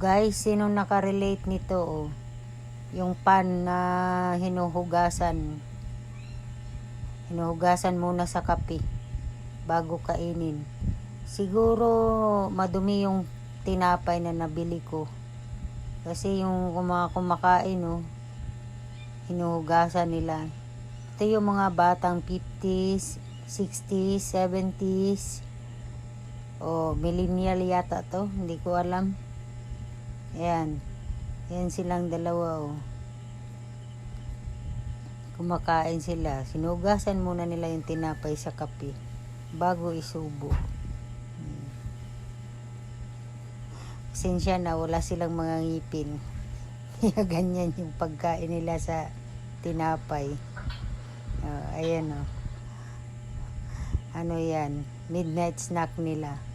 guys, sino nakarelate nito oh? Yung pan na hinuhugasan. Hinuhugasan muna sa kape bago kainin. Siguro madumi yung tinapay na nabili ko. Kasi yung kuma- kumakain oh, hinuhugasan nila. Ito yung mga batang 50s, 60s, 70s. O, millennial yata to. Hindi ko alam. Ayan. Ayan silang dalawa, oh. Kumakain sila. Sinugasan muna nila yung tinapay sa kape bago isubo. Hmm. Na, wala silang mga ngipin. Kaya ganyan yung pagkain nila sa tinapay. Oh, ayan, oh. Ano yan? Midnight snack nila.